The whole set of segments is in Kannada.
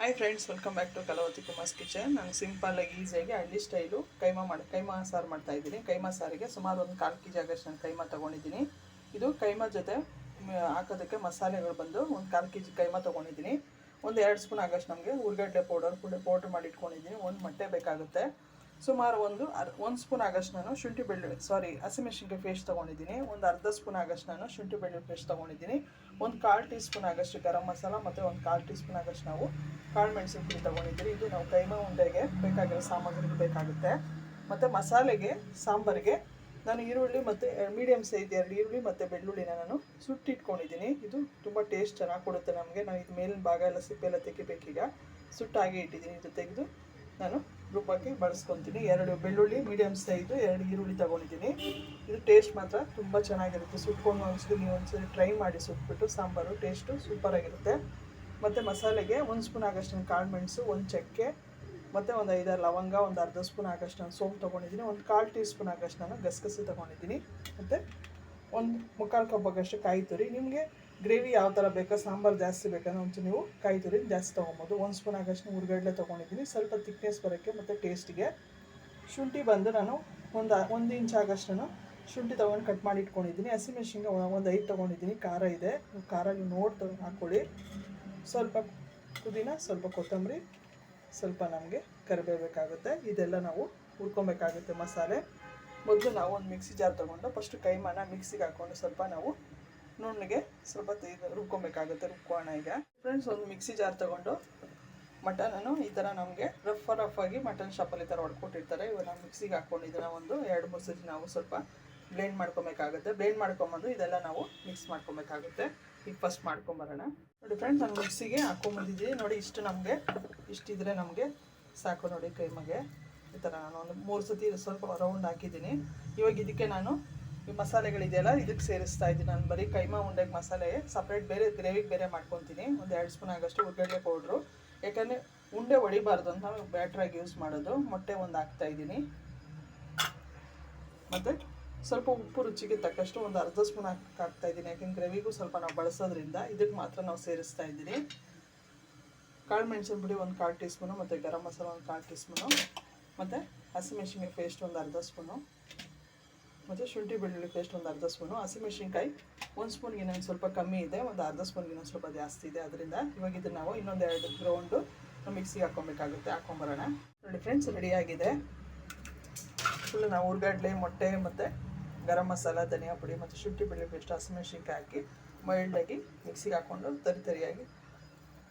Hi friends welcome back to Kalavati Kumar's kitchen ನಾನು ಸಿಂಪಲ್ ಆಗಿ ಈಸಿಯಾಗಿ ಹಳ್ಳಿ ಸ್ಟೈಲು ಕೈಮಾ ಮಾಡಿ, ಕೈಮಾ ಸಾರು ಮಾಡ್ತಾ ಇದ್ದೀನಿ. ಕೈಮಾ ಸಾರಿಗೆ ಸುಮಾರು ಒಂದು ಕಾಲು ಕೆ ಜಿ ಆಗಷ್ಟು ನಾನು ಕೈಮಾ ತೊಗೊಂಡಿದ್ದೀನಿ. ಇದು ಕೈಮಾ ಜೊತೆ ಹಾಕೋದಕ್ಕೆ ಮಸಾಲೆಗಳು ಬಂದು ಒಂದು ಕಾಲು ಕೆ ಜಿ ಕೈಮಾ ತೊಗೊಂಡಿದ್ದೀನಿ. ಒಂದು ಎರಡು ಸ್ಪೂನ್ ಆಗಷ್ಟು ನಮಗೆ ಉರ್ಗಡ್ಡೆ ಪೌಡರ್ ಪುಡಿ ಪೌಡ್ರ್ ಮಾಡಿ ಇಟ್ಕೊಂಡಿದ್ದೀನಿ. ಒಂದು ಮೊಟ್ಟೆ ಬೇಕಾಗುತ್ತೆ. ಸುಮಾರು ಒಂದು ಅರ್, ಒಂದು ಸ್ಪೂನ್ ಆಗಷ್ಟು ನಾನು ಶುಂಠಿ ಬೆಳ್ಳುಳ್ಳಿ ಸಾರಿ ಹಸಿಮೆಣಸಿನ್ಕಾಯಿ ಪೇಸ್ಟ್ ತೊಗೊಂಡಿದ್ದೀನಿ. ಒಂದು ಅರ್ಧ ಸ್ಪೂನ್ ಆಗಷ್ಟು ನಾನು ಶುಂಠಿ ಬೆಳ್ಳುಳ್ಳಿ ಪೇಸ್ಟ್ ತೊಗೊಂಡಿದ್ದೀನಿ. ಒಂದು ಕಾಲು ಟೀ ಸ್ಪೂನ್ ಆಗಷ್ಟು ಗರಂ ಮಸಾಲ ಮತ್ತು ಒಂದು ಕಾಲು ಟೀ ಸ್ಪೂನ್ ಆಗಷ್ಟು ನಾವು ಕಾಳು ಮೆಣಸಿನ ಪುಡಿ ಇದು ನಾವು ಕೈಮ ಉಂಡೆಗೆ ಬೇಕಾಗಿರೋ ಸಾಮಗ್ರಿ ಬೇಕಾಗುತ್ತೆ. ಮತ್ತು ಮಸಾಲೆಗೆ, ಸಾಂಬಾರಿಗೆ ನಾನು ಈರುಳ್ಳಿ ಮತ್ತು ಮೀಡಿಯಮ್ ಸೈಜ್ ಎರಡು ಈರುಳ್ಳಿ ಮತ್ತು ಬೆಳ್ಳುಳ್ಳಿನ ನಾನು ಸುಟ್ಟಿಟ್ಕೊಂಡಿದ್ದೀನಿ. ಇದು ತುಂಬ ಟೇಸ್ಟ್ ಚೆನ್ನಾಗಿ ಕೊಡುತ್ತೆ ನಮಗೆ. ನಾವು ಇದು ಮೇಲಿನ ಭಾಗ ಎಲ್ಲ ಸಿಪ್ಪೆ ಎಲ್ಲ ತೆಗಿಬೇಕೀಗ. ಸುಟ್ಟಾಗಿ ಇಟ್ಟಿದ್ದೀನಿ. ಇದು ತೆಗೆದು ನಾನು ರುಬ್ಬಕ್ಕೆ ಬಳಸ್ಕೊತೀನಿ. ಎರಡು ಬೆಳ್ಳುಳ್ಳಿ ಮೀಡಿಯಮ್ ಸೈಜು ಎರಡು ಈರುಳ್ಳಿ ತೊಗೊಂಡಿದ್ದೀನಿ. ಇದು ಟೇಸ್ಟ್ ಮಾತ್ರ ತುಂಬ ಚೆನ್ನಾಗಿರುತ್ತೆ. ಸುಟ್ಕೊಂಡು ಒಂದ್ಸರಿ ನೀವು ಒಂದ್ಸರಿ ಟ್ರೈ ಮಾಡಿ ಸುಟ್ಬಿಟ್ಟು ಸಾಂಬಾರು ಟೇಸ್ಟು ಸೂಪರಾಗಿರುತ್ತೆ ಮತ್ತು ಮಸಾಲೆಗೆ ಒಂದು ಸ್ಪೂನ್ ಆಗಷ್ಟು ಕಾಳು ಮೆಣಸು, ಒಂದು ಚಕ್ಕೆ, ಮತ್ತು ಒಂದು ಐದಾರು ಲವಂಗ, ಒಂದು ಅರ್ಧ ಸ್ಪೂನ್ ಆಗಷ್ಟು ನಾನು ಸೋಂಪು ತೊಗೊಂಡಿದ್ದೀನಿ. ಒಂದು ಕಾಲು ಟೀ ಸ್ಪೂನ್ ಆಗಷ್ಟು ನಾನು ಗಸಗಸೆ ತೊಗೊಂಡಿದ್ದೀನಿ. ಮತ್ತು ಒಂದು ಮುಕ್ಕಾಲು ಕಬ್ಬಾಗಷ್ಟು ಕಾಯಿ ತುರಿ. ನಿಮಗೆ ಗ್ರೇವಿ ಯಾವ ಥರ ಬೇಕೋ? ಸಾಂಬಾರು ಜಾಸ್ತಿ ಬೇಕಂದ್ರೆ ಒಂಚೂರು ನೀವು ಕಾಯಿ ತುರಿ ಜಾಸ್ತಿ ತೊಗೊಬೋದು. ಒಂದು ಸ್ಪೂನ್ ಆಗಷ್ಟು ಉರ್ಗಡ್ಲೆ ತೊಗೊಂಡಿದ್ದೀನಿ. ಸ್ವಲ್ಪ ತಿಕ್ನೆಸ್ ಬರೋಕ್ಕೆ ಮತ್ತು ಟೇಸ್ಟಿಗೆ ಶುಂಠಿ ಬಂದು ನಾನು ಒಂದು ಒಂದು ಇಂಚ್ ಆಗಷ್ಟು ಶುಂಠಿ ತೊಗೊಂಡು ಕಟ್ ಮಾಡಿ ಇಟ್ಕೊಂಡಿದ್ದೀನಿ. ಹಸಿಮೆಣ್ಸಿನ್ಗೆ ಒಂದು ಐದು ತೊಗೊಂಡಿದ್ದೀನಿ. ಖಾರ ಇದೆ. ಖಾರ ನೀವು ನೋಡಿ ತೊಗೊಂಡು ಹಾಕ್ಕೊಳ್ಳಿ ಸ್ವಲ್ಪ ಪುದೀನ, ಸ್ವಲ್ಪ ಕೊತ್ತಂಬರಿ, ಸ್ವಲ್ಪ ನಮಗೆ ಕರಿಬೇವು ಬೇಕಾಗುತ್ತೆ ಇದೆಲ್ಲ ನಾವು ಹುರ್ಕೊಬೇಕಾಗುತ್ತೆ ಮಸಾಲೆ. ಮೊದಲು ನಾವು ಒಂದು ಮಿಕ್ಸಿ ಜಾರ್ ತೊಗೊಂಡು ಫಸ್ಟು ಕೈಮಾನ ಮಿಕ್ಸಿಗೆ ಹಾಕ್ಕೊಂಡು ಸ್ವಲ್ಪ ನಾವು ನುಣ್ಣಗೆ ಸ್ವಲ್ಪ ರುಬ್ಕೊಬೇಕಾಗುತ್ತೆ, ರುಬ್ಕೋಣ ಈಗ. ಫ್ರೆಂಡ್ಸ್ ಒಂದು ಮಿಕ್ಸಿ ಜಾರ್ ತಗೊಂಡು ಮಟನನ್ನು ಈ ಥರ ನಮಗೆ ರಫ್ ರಫ್ ಆಗಿ ಮಟನ್ ಶಾಪಲ್ಲಿ ಥರ ಹೊಡ್ಕೊಟ್ಟಿರ್ತಾರೆ. ಇವಾಗ ನಾವು ಮಿಕ್ಸಿಗೆ ಹಾಕ್ಕೊಂಡು ಇದನ್ನು ಒಂದು ಎರಡು ಮೂರು ಸತಿ ನಾವು ಸ್ವಲ್ಪ ಬ್ಲೆಂಡ್ ಮಾಡ್ಕೊಬೇಕಾಗುತ್ತೆ. ಬ್ಲೆಂಡ್ ಮಾಡ್ಕೊಂಬಂದು ಇದೆಲ್ಲ ನಾವು ಮಿಕ್ಸ್ ಮಾಡ್ಕೊಬೇಕಾಗುತ್ತೆ. ಈಗ ಫಸ್ಟ್ ಮಾಡ್ಕೊಂಬರೋಣ. ನೋಡಿ ಫ್ರೆಂಡ್ಸ್ ನಾನು ಮಿಕ್ಸಿಗೆ ಹಾಕೊಂಬಂದಿದ್ದೀನಿ ನೋಡಿ ಇಷ್ಟು ನಮಗೆ ಇಷ್ಟಿದ್ರೆ ನಮಗೆ ಸಾಕು ನೋಡಿ ಕೈಮಗೆ. ಈ ಥರ ನಾನು ಒಂದು ಮೂರು ಸತಿ ಸ್ವಲ್ಪ ರೌಂಡ್ ಹಾಕಿದ್ದೀನಿ. ಇವಾಗ ಇದಕ್ಕೆ ನಾನು ಈ ಮಸಾಲೆಗಳಿದೆಯಲ್ಲ, ಇದಕ್ಕೆ ಸೇರಿಸ್ತಾ ಇದ್ದೀನಿ. ನಾನು ಬರೀ ಕೈಮಾ ಉಂಡೆಗೆ ಮಸಾಲೆ ಸಪ್ರೇಟ್ ಬೇರೆ ಗ್ರೇವಿಗೆ ಬೇರೆ ಮಾಡ್ಕೊತೀನಿ. ಒಂದು ಎರಡು ಸ್ಪೂನ್ ಆಗೋಷ್ಟು ಉರ್ಗಡ್ಲೆ ಪೌಡ್ರು ಯಾಕಂದರೆ ಉಂಡೆ ಹೊಡಿಬಾರ್ದು ಅಂತ ಬ್ಯಾಟ್ರಾಗಿ ಯೂಸ್ ಮಾಡೋದು. ಮೊಟ್ಟೆ ಒಂದು ಹಾಕ್ತಾ ಇದ್ದೀನಿ. ಮತ್ತು ಸ್ವಲ್ಪ ಉಪ್ಪು ರುಚಿಗೆ ತಕ್ಕಷ್ಟು ಒಂದು ಅರ್ಧ ಸ್ಪೂನ್ ಹಾಕಿ, ಹಾಕ್ತಾ ಇದ್ದೀನಿ. ಯಾಕೆಂದ್ರೆ ಗ್ರೇವಿಗೂ ಸ್ವಲ್ಪ ನಾವು ಬಳಸೋದ್ರಿಂದ ಇದಕ್ಕೆ ಮಾತ್ರ ನಾವು ಸೇರಿಸ್ತಾ ಇದ್ದೀನಿ. ಕಾಳು ಮೆಣಸಿನ ಪುಡಿ ಒಂದು ಕಾಲು ಟೀ ಸ್ಪೂನು ಮತ್ತು ಗರಂ ಮಸಾಲ ಒಂದು ಕಾಲು ಟೀ ಸ್ಪೂನು ಮತ್ತು ಹಸಿಮೆಣ್ಸಿನ್ಕಾಯಿ ಪೇಸ್ಟ್ ಒಂದು ಅರ್ಧ ಸ್ಪೂನು ಮತ್ತು ಶುಂಠಿ ಬೆಳ್ಳುಳ್ಳಿ ಪೇಸ್ಟ್ ಒಂದು ಅರ್ಧ ಸ್ಪೂನು ಹಸಿಮೆಣ್ಸಿನ್ಕಾಯಿ ಒಂದು ಸ್ಪೂನ್ಗೆ ಇನ್ನೊಂದು ಸ್ವಲ್ಪ ಕಮ್ಮಿ ಇದೆ, ಒಂದು ಅರ್ಧ ಸ್ಪೂನ್ಗೆ ಇನ್ನೊಂದು ಸ್ವಲ್ಪ ಜಾಸ್ತಿ ಇದೆ. ಅದರಿಂದ ಇವಾಗ ಇದನ್ನು ನಾವು ಇನ್ನೊಂದು ಎರಡು ಗ್ರೌಂಡು ಮಿಕ್ಸಿಗೆ ಹಾಕ್ಕೊಬೇಕಾಗುತ್ತೆ, ಹಾಕ್ಕೊಂಬರೋಣ. ನೋಡಿ ಫ್ರೆಂಡ್ಸ್ ರೆಡಿಯಾಗಿದೆ ಫುಲ್ ನಾವು ಉರ್ಗಡ್ಲೆ ಮೊಟ್ಟೆ ಮತ್ತು ಗರಂ ಮಸಾಲ, ಧನಿಯಾ ಪುಡಿ ಮತ್ತು ಶುಂಠಿ ಬೆಳ್ಳುಳ್ಳಿ ಪೇಸ್ಟ್ ಹಸಿಮೆಣ್ಸಿನ್ಕಾಯಿ ಹಾಕಿ ಮೈಲ್ಡಾಗಿ ಮಿಕ್ಸಿಗೆ ಹಾಕ್ಕೊಂಡು ತರಿ ತರಿಯಾಗಿ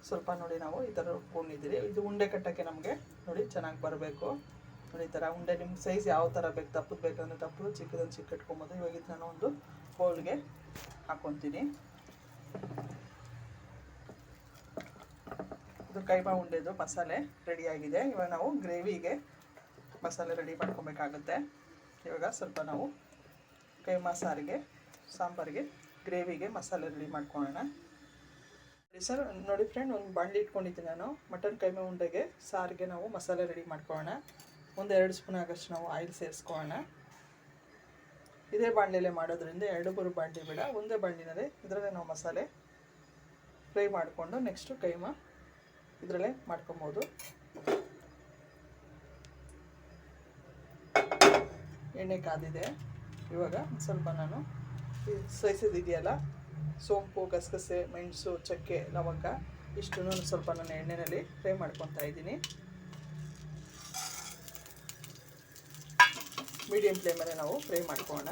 ಸ್ವಲ್ಪ ನೋಡಿ ನಾವು ಈ ಥರ ರುಬ್ಕೊಂಡಿದ್ದೀರಿ ಇದು ಉಂಡೆ ಕಟ್ಟೋಕ್ಕೆ ನಮಗೆ ನೋಡಿ ಚೆನ್ನಾಗಿ ಬರಬೇಕು. ಈ ಥರ ಉಂಡೆ ನಿಮ್ಮ ಸೈಜ್ ಯಾವ ಥರ ಬೇಕು ದಪ್ಪದು ಬೇಕಂದ್ರೆ ದಪ್ಪದು ಚಿಕ್ಕದನ್ನು ಚಿಕ್ಕ ಇಟ್ಕೊಬೋದು ಇವಾಗ ಇದು ನಾನು ಒಂದು ಬೌಲ್ಗೆ ಹಾಕ್ಕೊತೀನಿ ಇದು ಕೈಮಾ ಉಂಡೆದು ಮಸಾಲೆ ರೆಡಿಯಾಗಿದೆ ಇವಾಗ ನಾವು ಗ್ರೇವಿಗೆ ಮಸಾಲೆ ರೆಡಿ ಮಾಡ್ಕೊಬೇಕಾಗುತ್ತೆ. ಇವಾಗ ಸ್ವಲ್ಪ ನಾವು ಕೈಮಾ ಸಾರಿಗೆ ಸಾಂಬಾರಿಗೆ ಗ್ರೇವಿಗೆ ಮಸಾಲೆ ರೆಡಿ ಮಾಡ್ಕೊಳ್ಳೋಣ. ಸರ್ ನೋಡಿ ಫ್ರೆಂಡ್ ಒಂದು ಬಾಣಲಿ ಇಟ್ಕೊಂಡಿದ್ದೀನಿ ನಾನು. ಮಟನ್ ಕೈಮೆ ಉಂಡೆಗೆ ಸಾರಿಗೆ ನಾವು ಮಸಾಲೆ ರೆಡಿ ಮಾಡ್ಕೊಳ್ಳೋಣ. ಒಂದು ಎರಡು ಸ್ಪೂನ್ ಆಗಷ್ಟು ನಾವು ಆಯಿಲ್ ಸೇರಿಸ್ಕೊಳ್ಳೋಣ. ಇದೇ ಬಾಣಲೆಯಲ್ಲೇ ಮಾಡೋದ್ರಿಂದ ಎರಡು ಮೂರು ಬಾಣಲಿ ಬೇಡ, ಒಂದೇ ಬಾಣಲಿನಲ್ಲೇ ಇದರಲ್ಲೇ ನಾವು ಮಸಾಲೆ ಫ್ರೈ ಮಾಡಿಕೊಂಡು ನೆಕ್ಸ್ಟು ಕೈಮ ಇದರಲ್ಲೇ ಮಾಡ್ಕೊಬೋದು. ಎಣ್ಣೆ ಕಾದಿದೆ, ಇವಾಗ ಸ್ವಲ್ಪ ನಾನು ಇದೆಯಲ್ಲ ಸೋಂಪು, ಗಸಗಸೆ, ಮೆಣಸು, ಚಕ್ಕೆ, ಲವಂಗ ಇಷ್ಟು ಸ್ವಲ್ಪ ನಾನು ಎಣ್ಣೆಯಲ್ಲಿ ಫ್ರೈ ಮಾಡ್ಕೊತಾ ಇದ್ದೀನಿ. ಮೀಡಿಯಂ ಫ್ಲೇಮಲ್ಲಿ ನಾವು ಫ್ರೈ ಮಾಡ್ಕೋಣ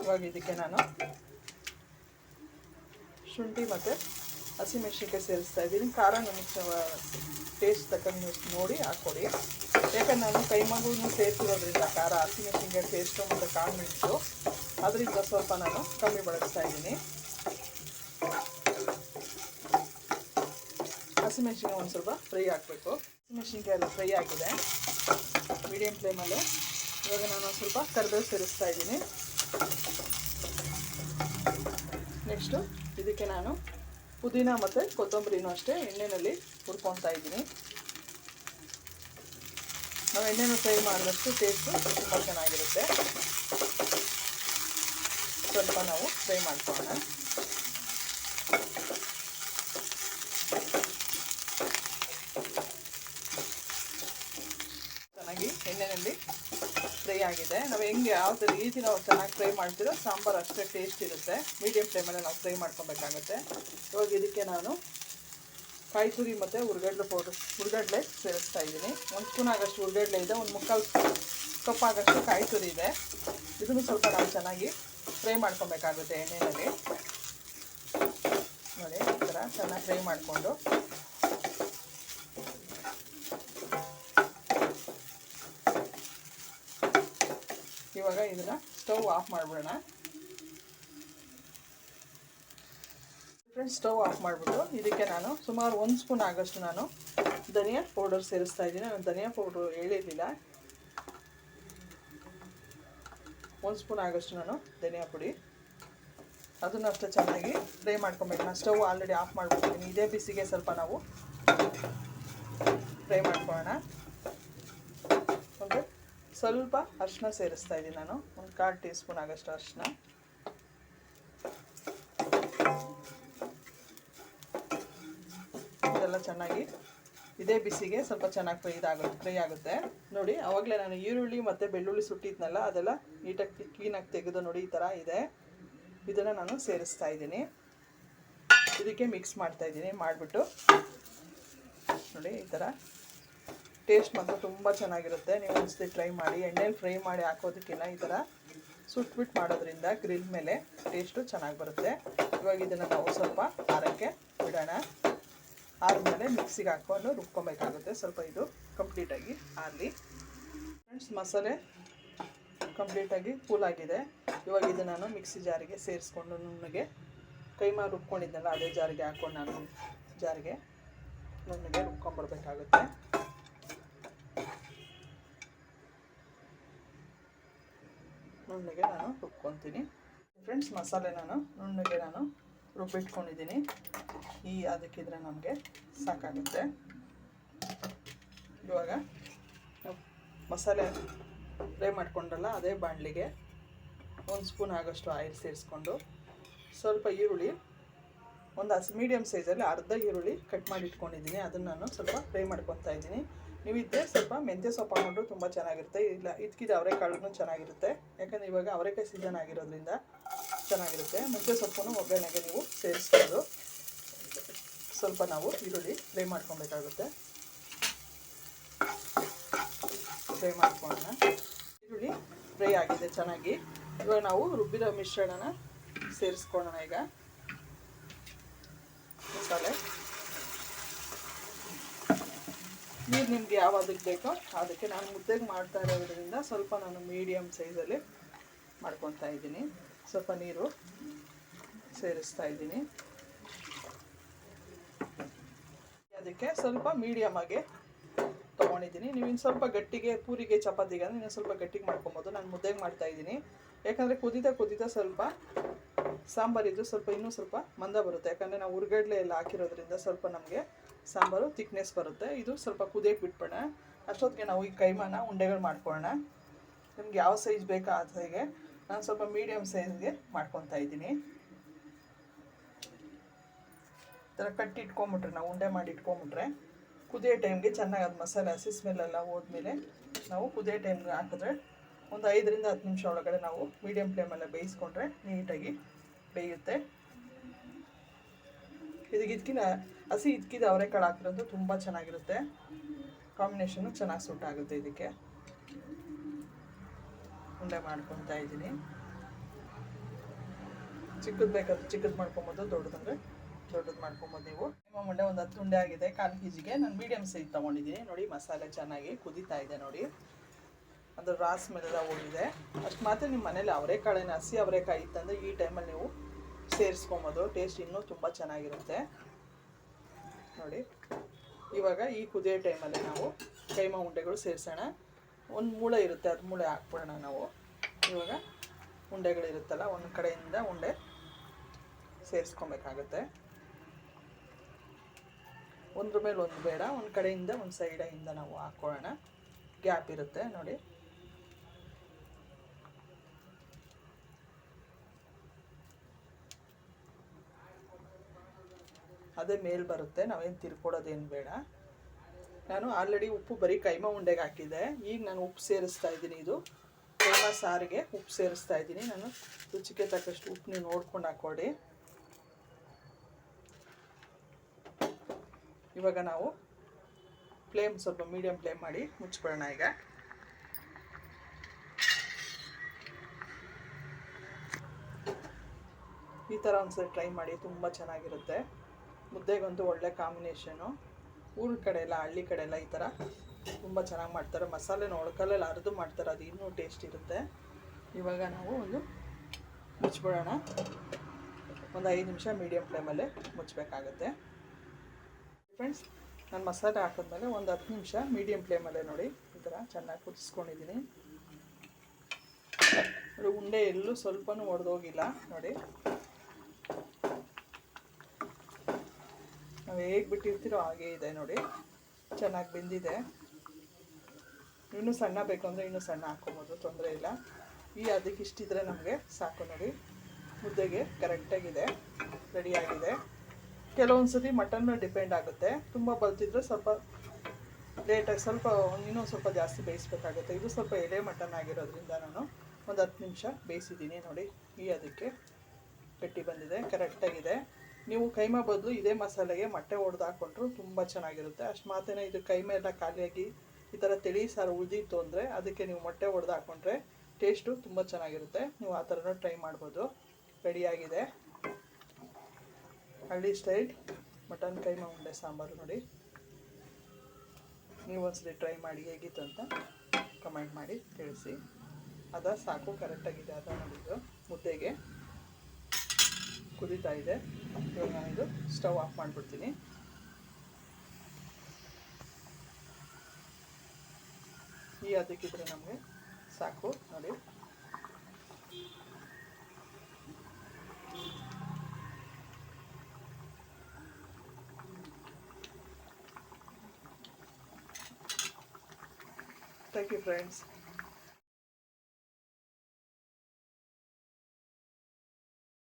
ಇವಾಗ ಇದಕ್ಕೆ ನಾನು ಶುಂಠಿ ಮತ್ತು ಹಸಿಮೆಣ್ಸಿನ್ಕಾಯಿ ಸೇರಿಸ್ತಾ ಇದ್ದೀನಿ. ಖಾರ ನಮಗೆ ಟೇಸ್ಟ್ ತಕ್ಕಂಗೆ ನೋಡಿ ಹಾಕ್ಕೊಡಿ ಯಾಕಂದ್ರೆ ನಾನು ಕೈ ಕೈಮಗೂ ಸೇರಿಸಿರೋದ್ರಿಂದ ಖಾರ, ಹಸಿಮೆಣ್ಸಿನ್ಕಾಯಿ ಟೇಸ್ಟು ಮತ್ತು ಕಾಳು ಮೆಣಸು ಅದರಿಂದ ಸ್ವಲ್ಪ ನಾನು ಕಮ್ಮಿ ಬಳಸ್ತಾ ಇದ್ದೀನಿ. ಹಸಿಮೆಣ್ಸಿನ ಒಂದು ಸ್ವಲ್ಪ ಫ್ರೈ ಹಾಕಬೇಕು ಹಸಿಮೆಣ್ಸಿನ್ಕಾಯಿ ಎಲ್ಲ ಫ್ರೈ ಆಗಿದೆ. ಮೀಡಿಯಮ್ ಫ್ಲೇಮಲ್ಲಿ ಇವಾಗ ನಾನು ಸ್ವಲ್ಪ ಕರಿಬೇವು ಸೇರಿಸ್ತಾ ಇದ್ದೀನಿ. ನೆಕ್ಸ್ಟು ಇದಕ್ಕೆ ನಾನು ಪುದೀನ ಮತ್ತು ಕೊತ್ತಂಬರಿನೂ ಅಷ್ಟೇ ಎಣ್ಣೆಯಲ್ಲಿ ಹುರ್ಕೊತಾ ಇದ್ದೀನಿ. ನಾವು ಎಣ್ಣೆನ ಫ್ರೈ ಮಾಡಿದಷ್ಟು ಟೇಸ್ಟು ತುಂಬ ಚೆನ್ನಾಗಿರುತ್ತೆ. ಸ್ವಲ್ಪ ನಾವು ಫ್ರೈ ಮಾಡ್ಕೊಳ್ಳೋಣ. ಚೆನ್ನಾಗಿ ಎಣ್ಣೆಯಲ್ಲಿ ಫ್ರೈ ಆಗಿದೆ. ನಾವು ಹೆಂಗೆ ಯಾವ ರೀತಿ ನಾವು ಚೆನ್ನಾಗಿ ಫ್ರೈ ಮಾಡ್ತೀರೋ ಸಾಂಬಾರು ಅಷ್ಟೇ ಟೇಸ್ಟ್ ಇರುತ್ತೆ. ಮೀಡಿಯಮ್ ಫ್ಲೇಮಲ್ಲಿ ನಾವು ಫ್ರೈ ಮಾಡ್ಕೊಬೇಕಾಗುತ್ತೆ. ಇವಾಗ ಇದಕ್ಕೆ ನಾನು ಕಾಯಿ ತುರಿ ಮತ್ತು ಹುರ್ಗಡ್ಲೆ ಪೌಡರ್ ಹುರ್ಗಡ್ಲೆ ಸೇರಿಸ್ತಾ ಇದ್ದೀನಿ. ಒಂದು ಸ್ಪೂನ್ ಆಗೋಷ್ಟು ಹುರ್ಗಡ್ಲೆ ಇದೆ, ಒಂದು ಮುಕ್ಕಾಲು ಕಪ್ ಆಗಷ್ಟು ಕಾಯಿ ತುರಿ ಇದೆ. ಇದನ್ನು ಸ್ವಲ್ಪ ನಾವು ಚೆನ್ನಾಗಿ ಫ್ರೈ ಮಾಡ್ಕೊಬೇಕಾಗುತ್ತೆ ಎಣ್ಣೆಯಲ್ಲಿ. ನೋಡಿ, ಈ ಥರ ಚೆನ್ನಾಗಿ ಫ್ರೈ ಮಾಡಿಕೊಂಡು. ಇವಾಗ ಇದನ್ನು ಸ್ಟವ್ ಆಫ್ ಮಾಡಿಬಿಡೋಣ. ಫ್ರೆಂಡ್ಸ್, ಸ್ಟವ್ ಆಫ್ ಮಾಡಿಬಿಟ್ಟು ಇದಕ್ಕೆ ನಾನು ಸುಮಾರು ಒಂದು ಸ್ಪೂನ್ ಆಗಷ್ಟು ನಾನು ಧನಿಯಾ ಪೌಡರ್ ಸೇರಿಸ್ತಾ ಇದ್ದೀನಿ. ನಾನು ಧನಿಯಾ ಪೌಡ್ರು ಹೇಳಿರಲಿಲ್ಲ. ಒಂದು ಸ್ಪೂನ್ ಆಗೋಷ್ಟು ನಾನು ಧನಿಯಾ ಪುಡಿ. ಅದನ್ನು ಅಷ್ಟೇ ಚೆನ್ನಾಗಿ ಫ್ರೈ ಮಾಡ್ಕೊಬೇಕು. ನಾನು ಸ್ಟವ್ ಆಲ್ರೆಡಿ ಆಫ್ ಮಾಡ್ಬಿಡ್ತೀನಿ ಇದೇ ಬಿಸಿಗೆ ಸ್ವಲ್ಪ ನಾವು ಫ್ರೈ ಮಾಡ್ಕೊಳ್ಳೋಣ. ಒಂದು ಸ್ವಲ್ಪ ಅರಿಶಿನ ಸೇರಿಸ್ತಾ ಇದ್ದೀನಿ ನಾನು. ಒಂದು ಕಾಲು ಟೀ ಸ್ಪೂನ್ ಆಗೋಷ್ಟು ಅರಿಶಿನ ಇದೆಲ್ಲ ಚೆನ್ನಾಗಿ ಇದೇ ಬಿಸಿಗೆ ಸ್ವಲ್ಪ ಚೆನ್ನಾಗಿ ಫ್ರೈ ಇದಾಗುತ್ತೆ ಫ್ರೈ ಆಗುತ್ತೆ. ನೋಡಿ ಆವಾಗಲೇ ನಾನು ಈರುಳ್ಳಿ ಮತ್ತು ಬೆಳ್ಳುಳ್ಳಿ ಸುಟ್ಟಿದ್ನಲ್ಲ, ಅದೆಲ್ಲ ನೀಟಾಗಿ ಕ್ಲೀನಾಗಿ ತೆಗೆದು ನೋಡಿ, ಈ ಥರ ಇದೆ. ಇದನ್ನು ನಾನು ಸೇರಿಸ್ತಾ ಇದ್ದೀನಿ. ಇದಕ್ಕೆ ಮಿಕ್ಸ್ ಮಾಡ್ತಾ ಇದ್ದೀನಿ, ಮಾಡಿಬಿಟ್ಟು. ನೋಡಿ, ಈ ಥರ ಟೇಸ್ಟ್ ಮಾತ್ರ ತುಂಬ ಚೆನ್ನಾಗಿರುತ್ತೆ. ನೀವು ಒಂದ್ಸತಿ ಟ್ರೈ ಮಾಡಿ, ಎಣ್ಣೆಲಿ ಫ್ರೈ ಮಾಡಿ ಹಾಕೋದಕ್ಕಿಂತ ಈ ಥರ ಸುಟ್ಬಿಟ್ಟು ಮಾಡೋದ್ರಿಂದ ಗ್ರಿಲ್ ಮೇಲೆ ಟೇಸ್ಟು ಚೆನ್ನಾಗಿ ಬರುತ್ತೆ. ಇವಾಗ ಇದನ್ನು ನಾವು ಸ್ವಲ್ಪ ಆರಕ್ಕೆ ಬಿಡೋಣ. ಆದಮೇಲೆ ಮಿಕ್ಸಿಗೆ ಹಾಕ್ಕೊಂಡು ರುಬ್ಕೊಬೇಕಾಗುತ್ತೆ. ಸ್ವಲ್ಪ ಇದು ಕಂಪ್ಲೀಟಾಗಿ ಆರಲಿ ಫ್ರೆಂಡ್ಸ್ ಮಸಾಲೆ ಕಂಪ್ಲೀಟಾಗಿ ಕೂಲ್ ಆಗಿದೆ. ಇವಾಗ ಇದು ನಾನು ಮಿಕ್ಸಿ ಜಾರಿಗೆ ಸೇರಿಸ್ಕೊಂಡು ನುಣ್ಣಗೆ ಕೈಮಾ ರುಬ್ಕೊಂಡಿದ್ದೆಲ್ಲ ಅದೇ ಜಾರಿಗೆ ಹಾಕ್ಕೊಂಡು ನಾನು ಜಾರಿಗೆ ನುಣ್ಣಗೆ ರುಬ್ಕೊಂಬರ್ಬೇಕಾಗುತ್ತೆ. ನುಣ್ಣಗೆ ನಾನು ರುಬ್ಕೊತೀನಿ. ಫ್ರೆಂಡ್ಸ್ ಮಸಾಲೆ ನಾನು ನುಣ್ಣಗೆ ನಾನು ರುಬ್ಬಿಟ್ಕೊಂಡಿದ್ದೀನಿ ಈ ಅದಕ್ಕಿದ್ರೆ ನಮಗೆ ಸಾಕಾಗುತ್ತೆ. ಇವಾಗ ಮಸಾಲೆ ಫ್ರೈ ಮಾಡಿಕೊಂಡಲ್ಲ ಅದೇ ಬಾಣಲಿಗೆ ಒಂದು ಸ್ಪೂನ್ ಆಗೋಷ್ಟು ಆಯಿಲ್ ಸೇರಿಸ್ಕೊಂಡು ಸ್ವಲ್ಪ ಈರುಳ್ಳಿ, ಒಂದು ಹಸಿ ಮೀಡಿಯಮ್ ಸೈಜಲ್ಲಿ ಅರ್ಧ ಈರುಳ್ಳಿ ಕಟ್ ಮಾಡಿ ಇಟ್ಕೊಂಡಿದ್ದೀನಿ. ಅದನ್ನು ನಾನು ಸ್ವಲ್ಪ ಫ್ರೈ ಮಾಡ್ಕೊತಾ ಇದ್ದೀನಿ. ನೀವು ಇದ್ದರೆ ಸ್ವಲ್ಪ ಮೆಂತ್ಯ ಸೊಪ್ಪು ಹಾಕೊಂಡ್ರು ತುಂಬ ಚೆನ್ನಾಗಿರುತ್ತೆ. ಇಲ್ಲ ಇದಕ್ಕಿದೆ ಅವರೆಕಾಳು ಚೆನ್ನಾಗಿರುತ್ತೆ. ಯಾಕಂದರೆ ಇವಾಗ ಅವರೆಕಾಯಿ ಸೀಸನ್ ಆಗಿರೋದ್ರಿಂದ ಚೆನ್ನಾಗಿರುತ್ತೆ. ಮೆಂತ್ಯ ಸೊಪ್ಪನ್ನು ಒಗ್ಗರಣೆಗೆ ನೀವು ಸೇರಿಸ್ಕೊಂಡು ಸ್ವಲ್ಪ ನಾವು ಈರುಳ್ಳಿ ಫ್ರೈ ಮಾಡ್ಕೊಬೇಕಾಗುತ್ತೆ. ಫ್ರೈ ಮಾಡ್ಕೊಳ್ಳೋಣ ಈರುಳ್ಳಿ ಫ್ರೈ ಆಗಿದೆ ಚೆನ್ನಾಗಿ. ಇವಾಗ ನಾವು ರುಬ್ಬಿರೋ ಮಿಶ್ರಣನ ಸೇರಿಸ್ಕೊಳ್ಳೋಣ ಈಗ. ಮಸಾಲೆ. ನೀರು ನಿಮ್ಗೆ ಯಾವ್ದಕ್ಕೆ ಬೇಕೋ ಅದಕ್ಕೆ ನಾನು ಮುದ್ದೆಗೆ ಮಾಡ್ತಾ ಇರೋದ್ರಿಂದ ಸ್ವಲ್ಪ ನಾನು ಮೀಡಿಯಮ್ ಸೈಜಲ್ಲಿ ಮಾಡ್ಕೊತಾ ಇದ್ದೀನಿ. ಸ್ವಲ್ಪ ನೀರು ಸೇರಿಸ್ತಾ ಇದ್ದೀನಿ. ಅದಕ್ಕೆ ಸ್ವಲ್ಪ ಮೀಡಿಯಮ್ ಆಗಿ ತೊಗೊಂಡಿದ್ದೀನಿ. ನೀವು ಇನ್ನು ಸ್ವಲ್ಪ ಗಟ್ಟಿಗೆ ಪೂರಿಗೆ ಚಪಾತಿಗೆ ಅಂದರೆ ಇನ್ನೂ ಸ್ವಲ್ಪ ಗಟ್ಟಿಗೆ ಮಾಡ್ಕೊಬೋದು. ನಾನು ಮುದ್ದೆಗೆ ಮಾಡ್ತಾ ಇದ್ದೀನಿ. ಯಾಕಂದರೆ ಕುದಿತಾ ಕುದಿತಾ ಸ್ವಲ್ಪ ಸಾಂಬಾರಿದ್ದು ಸ್ವಲ್ಪ ಇನ್ನೂ ಸ್ವಲ್ಪ ಮಂದ ಬರುತ್ತೆ. ಯಾಕಂದರೆ ನಾವು ಉರ್ಗಡ್ಲೆ ಎಲ್ಲ ಹಾಕಿರೋದ್ರಿಂದ ಸ್ವಲ್ಪ ನಮಗೆ ಸಾಂಬಾರು ತಿಕ್ನೆಸ್ ಬರುತ್ತೆ. ಇದು ಸ್ವಲ್ಪ ಕುದಿಯಕ್ಕೆ ಬಿಟ್ಬಿಡೋಣ. ಅಷ್ಟೊತ್ತಿಗೆ ನಾವು ಈ ಕೈಮಾನ ಉಂಡೆಗಳು ಮಾಡ್ಕೊಳ್ಳೋಣ. ನಿಮ್ಗೆ ಯಾವ ಸೈಜ್ ಬೇಕಾ ಆ ನಾನು ಸ್ವಲ್ಪ ಮೀಡಿಯಮ್ ಸೈಜ್ಗೆ ಮಾಡ್ಕೊತಾ ಇದ್ದೀನಿ. ಈ ಥರ ಕಟ್ಟಿ ಇಟ್ಕೊಂಬಿಟ್ರೆ, ನಾವು ಉಂಡೆ ಮಾಡಿ ಇಟ್ಕೊಂಬಿಟ್ರೆ, ಕುದಿಯೋ ಟೈಮ್ಗೆ ಚೆನ್ನಾಗಿ ಅದು ಮಸಾಲೆ, ಹಸಿ ಸ್ಮೆಲ್ಲೆಲ್ಲ ಹೋದ್ಮೇಲೆ ನಾವು ಕುದಿಯೋ ಟೈಮ್ಗೆ ಹಾಕಿದ್ರೆ ಒಂದು ಐದರಿಂದ ಹತ್ತು ನಿಮಿಷ ಒಳಗಡೆ ನಾವು ಮೀಡಿಯಮ್ ಫ್ಲೇಮಲ್ಲೇ ಬೇಯಿಸ್ಕೊಂಡ್ರೆ ನೀಟಾಗಿ ಬೇಯುತ್ತೆ. ಇದಕ್ಕೆ ಇದಕ್ಕಿನ ಹಸಿ ಇದ್ಕಿದ ಅವರೆಕಾಳು ಹಾಕಿರೋದು ತುಂಬ ಚೆನ್ನಾಗಿರುತ್ತೆ. ಕಾಂಬಿನೇಷನು ಚೆನ್ನಾಗಿ ಸೂಟ್ ಆಗುತ್ತೆ ಇದಕ್ಕೆ. ಉಂಡೆ ಮಾಡ್ಕೊತಾ ಇದ್ದೀನಿ. ಚಿಕ್ಕದು ಬೇಕಾದ್ರೆ ಚಿಕ್ಕದು ಮಾಡ್ಕೊಬೋದು ದೊಡ್ಡದಂದ್ರೆ ದೊಡ್ಡದು ಮಾಡ್ಕೊಬೋದು ನೀವು. ನಿಮ್ಮ ಉಂಡೆ ಒಂದು ಹತ್ತು ಉಂಡೆ ಆಗಿದೆ, ಕಾಲು ಕೆ ಜಿಗೆ ನಾನು ಮೀಡಿಯಮ್ ಸೈಜ್ ತಗೊಂಡಿದ್ದೀನಿ. ನೋಡಿ, ಮಸಾಲೆ ಚೆನ್ನಾಗಿ ಕುದೀತಾ ಇದೆ ನೋಡಿ. ಅದು ರಾಸ್ ಮೇಲೆಲ್ಲ ಹೋಗಿದೆ. ಅಷ್ಟು ಮಾತ್ರ ನಿಮ್ಮ ಮನೇಲಿ ಅವರೆಕಾಳಿನ, ಹಸಿ ಅವರೆಕಾಯಿ ಇತ್ತಂದರೆ ಈ ಟೈಮಲ್ಲಿ ನೀವು ಸೇರಿಸ್ಕೊಬೋದು. ಟೇಸ್ಟ್ ಇನ್ನೂ ತುಂಬ ಚೆನ್ನಾಗಿರುತ್ತೆ. ನೋಡಿ, ಇವಾಗ ಈ ಕುದಿಯೋ ಟೈಮಲ್ಲಿ ನಾವು ಕೈಮಾ ಉಂಡೆಗಳು ಸೇರಿಸೋಣ. ಒಂದು ಮೂಳೆ ಇರುತ್ತೆ, ಅದು ಮೂಳೆ ಹಾಕ್ಬಿಡೋಣ ನಾವು. ಇವಾಗ ಉಂಡೆಗಳಿರುತ್ತಲ್ಲ, ಒಂದು ಕಡೆಯಿಂದ ಉಂಡೆ ಸೇರಿಸ್ಕೊಬೇಕಾಗತ್ತೆ. ಒಂದ್ರ ಮೇಲೆ ಒಂದು ಬೇಡ, ಒಂದು ಕಡೆಯಿಂದ ಒಂದು ಸೈಡಿಂದ ನಾವು ಹಾಕ್ಕೊಳ್ಳೋಣ ಗ್ಯಾಪ್ ಇರುತ್ತೆ, ನೋಡಿ. ಅದೇ ಮೇಲ್ ಬರುತ್ತೆ, ನಾವೇನು ತಿರ್ಕೊಡೋದೇನು ಬೇಡ. ನಾನು ಆಲ್ರೆಡಿ ಉಪ್ಪು ಬರೀ ಕೈಮ ಉಂಡೆಗೆ ಹಾಕಿದ್ದೆ. ಈಗ ನಾನು ಉಪ್ಪು ಸೇರಿಸ್ತಾ ಇದ್ದೀನಿ ಇದು. ಕೈಮ ಸಾರಿಗೆ ಉಪ್ಪು ಸೇರಿಸ್ತಾ ಇದ್ದೀನಿ. ನಾನು ರುಚಿಗೆ ತಕ್ಕಷ್ಟು ಉಪ್ಪು ನೀವು ನೋಡ್ಕೊಂಡು ಹಾಕ್ಕೊಡಿ ಇವಾಗ ನಾವು ಫ್ಲೇಮ್ ಸ್ವಲ್ಪ ಮೀಡಿಯಮ್ ಫ್ಲೇಮ್ ಮಾಡಿ ಮುಚ್ಕೊಳ್ಳೋಣ ಈಗ. ಈ ಥರ ಒಂದ್ಸರಿ ಟ್ರೈ ಮಾಡಿ ತುಂಬ ಚೆನ್ನಾಗಿರುತ್ತೆ. ಮುದ್ದೆಗಂತೂ ಒಳ್ಳೆ ಕಾಂಬಿನೇಷನು ಊರ ಕಡೆ ಎಲ್ಲ ಹಳ್ಳಿ ಕಡೆ ಎಲ್ಲ ಈ ಥರ ತುಂಬ ಚೆನ್ನಾಗಿ ಮಾಡ್ತಾರೆ. ಮಸಾಲೆನ ಒಳ್ಕಲ್ಲೆಲ್ಲ ಅರ್ದು ಮಾಡ್ತಾರೆ, ಅದು ಇನ್ನೂ ಟೇಸ್ಟ್ ಇರುತ್ತೆ. ಇವಾಗ ನಾವು ಒಂದು ಮುಚ್ಬಿಡೋಣ. ಒಂದು ಐದು ನಿಮಿಷ ಮೀಡಿಯಮ್ ಫ್ಲೇಮಲ್ಲೇ ಮುಚ್ಚಬೇಕಾಗುತ್ತೆ ಫ್ರೆಂಡ್ಸ್ ನಾನು ಮಸಾಲೆ ಹಾಕಿದ್ಮೇಲೆ ಒಂದು ಹತ್ತು ನಿಮಿಷ ಮೀಡಿಯಮ್ ಫ್ಲೇಮಲ್ಲೇ ನೋಡಿ, ಈ ಥರ ಚೆನ್ನಾಗಿ ಕುದಿಸ್ಕೊಂಡಿದ್ದೀನಿ. ನೋಡಿ, ಉಂಡೆ ಎಲ್ಲೂ ಸ್ವಲ್ಪನೂ ಒಡೆದೋಗಿಲ್ಲ. ನೋಡಿ ನಾವು ಹೇಗೆ ಬಿಟ್ಟಿರ್ತೀರೋ ಹಾಗೇ ಇದೆ ನೋಡಿ. ಚೆನ್ನಾಗಿ ಬೆಂದಿದೆ. ಇನ್ನೂ ಸಣ್ಣ ಬೇಕು ಅಂದರೆ ಇನ್ನೂ ಸಣ್ಣ ಹಾಕ್ಕೊಬೋದು, ತೊಂದರೆ ಇಲ್ಲ. ಈ ಅದಕ್ಕೆ ಇಷ್ಟಿದ್ರೆ ನಮಗೆ ಸಾಕು ನೋಡಿ. ಮುದ್ದೆಗೆ ಕರೆಕ್ಟಾಗಿದೆ ರೆಡಿಯಾಗಿದೆ ಕೆಲವೊಂದು ಸತಿ ಮಟನ್ ಮೇಲೆ ಡಿಪೆಂಡ್ ಆಗುತ್ತೆ. ತುಂಬ ಬಲ್ತಿದ್ರೆ ಸ್ವಲ್ಪ ಲೇಟಾಗಿ ಸ್ವಲ್ಪ ಇನ್ನೂ ಸ್ವಲ್ಪ ಜಾಸ್ತಿ ಬೇಯಿಸ್ಬೇಕಾಗುತ್ತೆ. ಇದು ಸ್ವಲ್ಪ ಎಳೆ ಮಟನ್ ಆಗಿರೋದ್ರಿಂದ ನಾನು ಒಂದು ಹತ್ತು ನಿಮಿಷ ಬೇಯಿಸಿದ್ದೀನಿ ನೋಡಿ. ಈ ಅದಕ್ಕೆ ಗಟ್ಟಿ ಬಂದಿದೆ ಕರೆಕ್ಟಾಗಿದೆ ನೀವು ಕೈಮಾ ಬದಲು ಇದೇ ಮಸಾಲೆಗೆ ಮೊಟ್ಟೆ ಹೊಡೆದು ಹಾಕ್ಕೊಂಡ್ರು ತುಂಬ ಚೆನ್ನಾಗಿರುತ್ತೆ. ಅಷ್ಟು ಮಾತೇನೆ ಇದು ಕೈಮೆ ಎಲ್ಲ ಖಾಲಿಯಾಗಿ ಈ ಥರ ತಿಳಿ ಸಾರು ಉಳಿದಿತ್ತು ಅಂದರೆ ಅದಕ್ಕೆ ನೀವು ಮೊಟ್ಟೆ ಒಡೆದು ಹಾಕ್ಕೊಂಡ್ರೆ ಟೇಸ್ಟು ತುಂಬ ಚೆನ್ನಾಗಿರುತ್ತೆ. ನೀವು ಆ ಥರನೂ ಟ್ರೈ ಮಾಡ್ಬೋದು. ರೆಡಿಯಾಗಿದೆ ಹಳ್ಳಿ ಸ್ಟೈಲ್ ಮಟನ್ ಕೈಮಾ ಉಂಡೆ ಸಾಂಬಾರು ನೋಡಿ. ನೀವು ಒಂದ್ಸರಿ ಟ್ರೈ ಮಾಡಿ ಹೇಗಿತ್ತು ಅಂತ ಕಮೆಂಟ್ ಮಾಡಿ ತಿಳಿಸಿ. ಅದ ಸಾಕು, ಕರೆಕ್ಟಾಗಿದೆ ಅದ ನೋಡಿದ್ದು ಮುದ್ದೆಗೆ. ಕುದೀತಾ ಇದೆ. ಇವಾಗ ಇದು ಸ್ಟವ್ ಆಫ್ ಮಾಡಿಬಿಡ್ತೀನಿ. ಈ ಅದಕ್ಕಿದ್ರೆ ನಮಗೆ ಸಾಕು, ನೋಡಿ. Thank you friends